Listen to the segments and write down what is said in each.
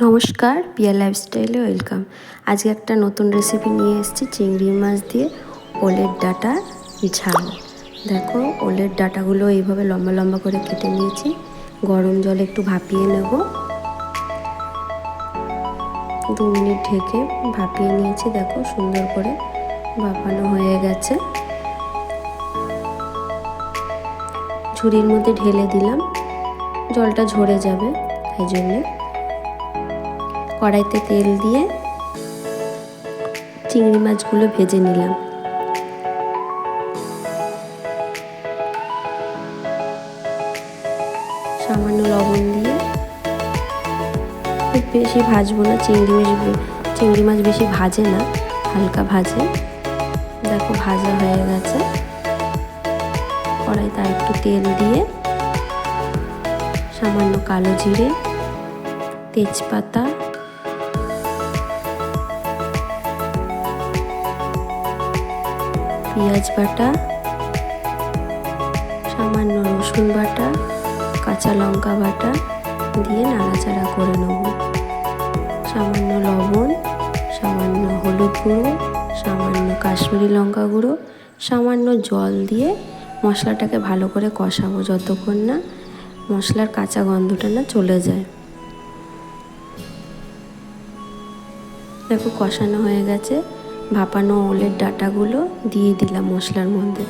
নমস্কার পিয়া লাইফস্টাইলে ওয়েলকাম। আজকে একটা নতুন রেসিপি নিয়ে এসেছি, চিংড়ি মাছ দিয়ে ওলের ডাটা ঝাল। দেখো, ওলের ডাটাগুলো এইভাবে লম্বা লম্বা করে কেটে নিয়েছি। গরম জলে একটু ভাপিয়ে নেব। দু মিনিট ঢেকে ভাপিয়ে নিয়েছি। দেখো, সুন্দর করে ভাপানো হয়ে গেছে। ঝুড়ির মধ্যে ঢেলে দিলাম। জলটা ঝরে যাবে তাই জন্যে। কড়াইতে তেল দিয়ে চিংড়ি মাছগুলো ভেজে নিলাম। সামান্য লবণ দিয়ে খুব বেশি ভাজবো না, চিংড়ি মাছ চিংড়ি মাছ বেশি ভাজে না, হালকা ভাজে। দেখো ভাজা হয়ে গেছে। কড়াইতে আর একটু তেল দিয়ে সামান্য কালো জিরে, তেজপাতা পেঁয়াজ বাটা, সামান্য রসুন বাটা, কাঁচা লঙ্কা বাটা দিয়ে নাড়াচাড়া করে নেব। সামান্য লবণ, সামান্য হলুদ গুঁড়ো, সামান্য কাশ্মীরি লঙ্কা গুঁড়ো, সামান্য জল দিয়ে মশলাটাকে ভালো করে কষাবো যতক্ষণ না মশলার কাঁচা গন্ধটা না চলে যায়। দেখো কষানো হয়ে গেছে। ভাপানো ওলের ডাটাগুলো দিয়ে দিলাম মশলার মধ্যে।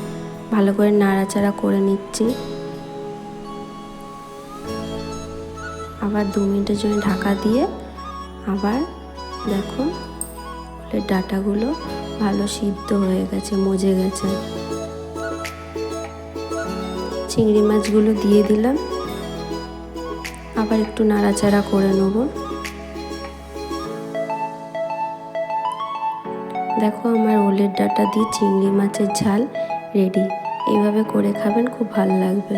ভালো করে নাড়াচাড়া করে নিচ্ছি। আবার দু মিনিটের জন্য ঢাকা দিয়ে আবার দেখো ওলের ডাটাগুলো ভালো সিদ্ধ হয়ে গেছে, মজে গেছে। চিংড়ি মাছগুলো দিয়ে দিলাম। আবার একটু নাড়াচাড়া করে নেব। দেখো আমার ওলের ডাটা দিয়ে চিংড়ি মাছের ঝাল রেডি এইভাবে করে খাবেন, খুব ভালো লাগবে।